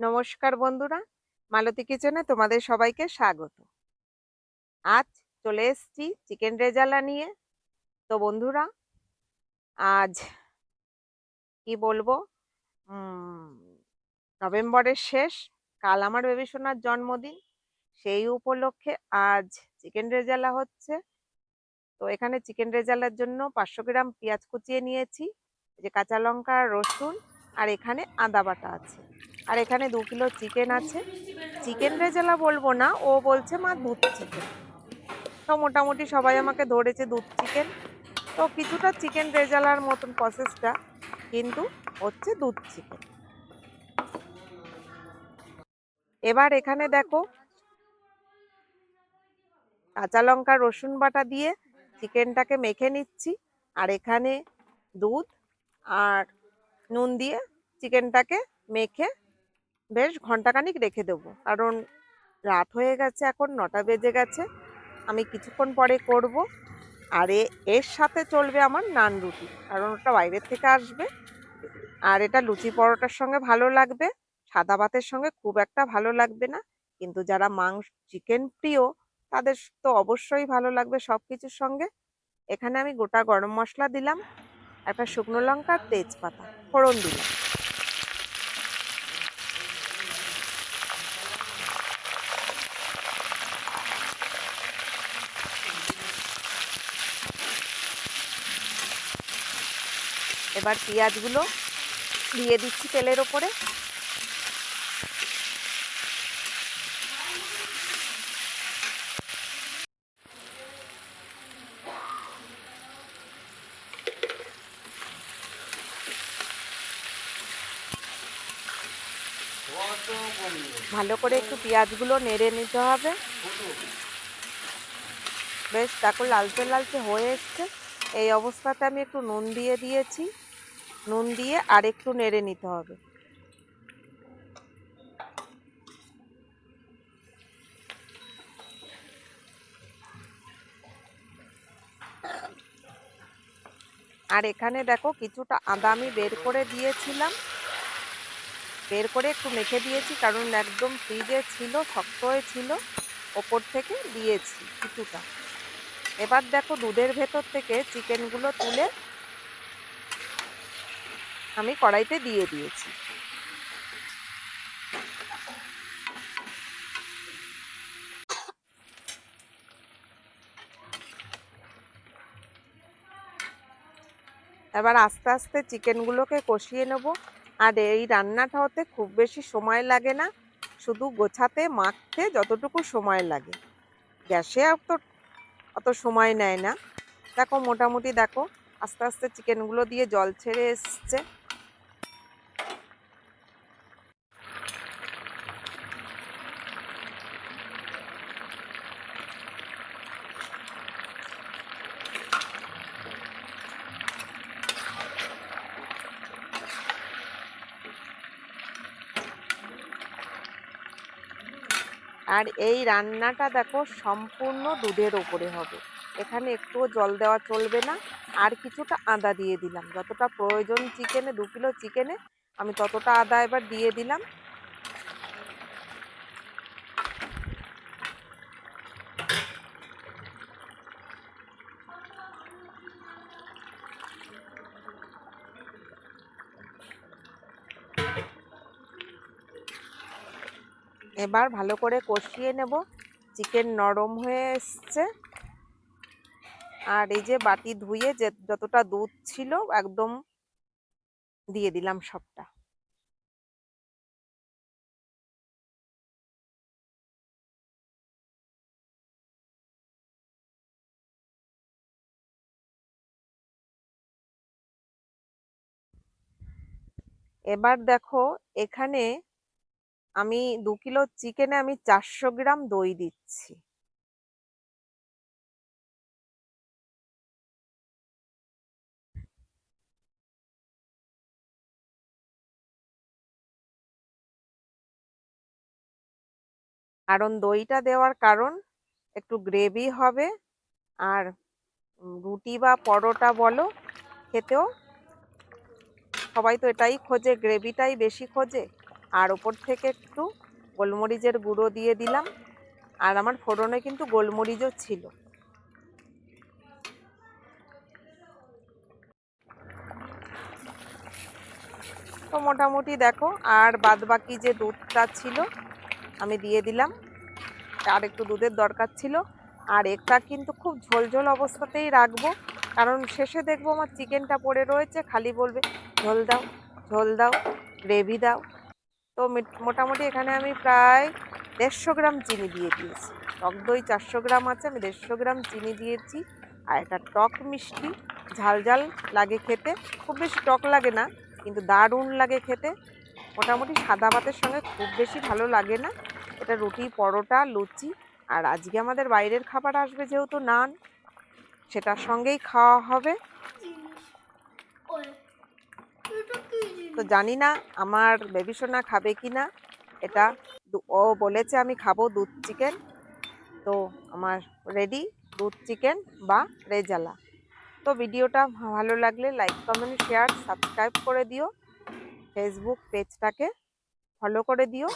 নমস্কার বন্ধুরা, মালতী কিচেনে তোমাদের সবাইকে স্বাগত। আজ চলে এসছি চিকেন রেজালা নিয়ে। তো বন্ধুরা, আজ কি বলব? নভেম্বরের শেষ, কাল আমার বেবি জন্মদিন, সেই উপলক্ষে আজ চিকেন রেজালা হচ্ছে। তো এখানে চিকেন রেজালার জন্য পাঁচশো গ্রাম পেঁয়াজ কুচিয়ে নিয়েছি যে কাঁচা লঙ্কা, রসুন আর এখানে আদা বাটা আছে। আর এখানে দু কিলো চিকেন আছে। চিকেন রেজালা বলব না, ও বলছে মা দুধ চিকেন তো মোটামুটি সবাই আমাকে ধরেছে দুধ চিকেন তো কিছুটা চিকেন রেজালার মতন প্রসেসটা কিন্তু হচ্ছে দুধ চিকেন এবার এখানে দেখো, কাঁচা লঙ্কা, রসুন বাটা দিয়ে চিকেনটাকে মেখে নিচ্ছি। আর এখানে দুধ আর নুন দিয়ে চিকেনটাকে মেখে বেশ ঘন্টাখানিক রেখে দেবো। কারণ রাত হয়ে গেছে এখন, নটা বেজে গেছে। আমি কিছুক্ষণ পরে করব। আর এর সাথে চলবে আমার নান রুটি। কারণ ওটা বাইরের থেকে আসবে। আর এটা লুচি পরোটার সঙ্গে ভালো লাগবে। সাদা ভাতের সঙ্গে খুব একটা ভালো লাগবে না। কিন্তু যারা মাংস, চিকেন প্রিয়, তাদের তো অবশ্যই ভালো লাগবে সব কিছুর সঙ্গে। এখানে আমি গোটা গরম মশলা দিলাম। একটা শুকনো লঙ্কা তেজপাতা। ফোড়ন দিলাম। এবার পেঁয়াজগুলো দিয়ে দিচ্ছি তেলের ওপরে। ভালো করে একটু পেঁয়াজগুলো নেড়ে নিতে হবে। বেশ, দেখো লালচে লালচে হয়ে এসছে। এই অবস্থাতে আমি একটু নুন দিয়ে দিয়েছি। নুন দিয়ে আর একটু নেড়ে নিতে হবে। আর এখানে দেখো কিছুটা আদা আমি বের করে দিয়েছিলাম। বের করে একটু মেখে দিয়েছি কারণ একদম ফ্রিজে ছিল, শক্ত হয়ে ছিল। ওপর থেকে দিয়েছি কিছুটা। এবার দেখো দুধের ভেতর থেকে চিকেনগুলো তুলে আমি কড়াইতে দিয়ে দিয়েছি। এবার আস্তে আস্তে চিকেনগুলোকে কষিয়ে নেব। আর এই রান্নাটা হতে খুব বেশি সময় লাগে না। শুধু গোছাতে, মাখতে যতটুকু সময় লাগে। গ্যাসে অত অত সময় নেয় না। দেখো মোটামুটি দেখো, আস্তে আস্তে চিকেনগুলো দিয়ে জল ছেড়ে এসছে। আর এই রান্নাটা দেখো সম্পূর্ণ দুধের ওপরে হবে। এখানে একটুও জল দেওয়া চলবে না। আর কিছুটা আদা দিয়ে দিলাম। যতটা প্রয়োজন চিকেনে, দু কিলো চিকেনে, আমি ততটা আদা এবার দিয়ে দিলাম। এবার ভালো করে কষিয়ে নেব। চিকেন নরম হয়ে এসছে। আর এই যে বাটি ধুয়ে যে যতটা দুধ ছিল একদম দিয়ে দিলাম সবটা। এবার দেখো এখানে আমি দু কিলো চিকেনে আমি চারশো গ্রাম দই দিচ্ছি। কারণ দইটা দেওয়ার কারণ একটু গ্রেভি হবে আর রুটি বা পরোটা বলো, খেতেও সবাই তো এটাই খোঁজে, গ্রেভিটাই বেশি খোঁজে। আর ওপর থেকে একটু গোলমরিচের গুঁড়ো দিয়ে দিলাম। আর আমার ফোড়নে কিন্তু গোলমরিচও ছিল। তো মোটামুটি দেখো, আর বাদ বাকি যে দুধটা ছিল, আমি দিয়ে দিলাম। আর একটু দুধের দরকার ছিল। আর একটা কিন্তু খুব ঝোলঝোল অবস্থাতেই রাখব। কারণ শেষে দেখব আমার চিকেনটা পড়ে রয়েছে, খালি বলবে, ঝোল দাও ঝোল দাও, গ্রেভি দাও। তো মিট- মোটামুটি এখানে আমি প্রায় দেড়শো গ্রাম চিনি দিয়ে দিয়েছি। টক দই চারশো গ্রাম আছে, আমি দেড়শো গ্রাম চিনি দিয়েছি। আর এটা টক মিষ্টি, ঝাল ঝাল লাগে খেতে। খুব বেশি টক লাগে না, কিন্তু দারুণ লাগে খেতে। মোটামুটি সাদা ভাতের সঙ্গে খুব বেশি ভালো লাগে না। এটা রুটি, পরোটা, লুচি, আর আজকে আমাদের বাইরের খাবার আসবে যেহেতু নান, সেটার সঙ্গেই খাওয়া হবে। তো জানি না আমার বেবি সোনা খাবে কি না এটা ও বলেছে আমি খাব দুধ চিকেন তো আমার রেডি দুধ চিকেন বা রেজালা তো ভিডিওটা ভালো লাগলে লাইক কমেন্ট শেয়ার সাবস্ক্রাইব করে দিও। ফেসবুক পেজটাকে ফলো করে দিও।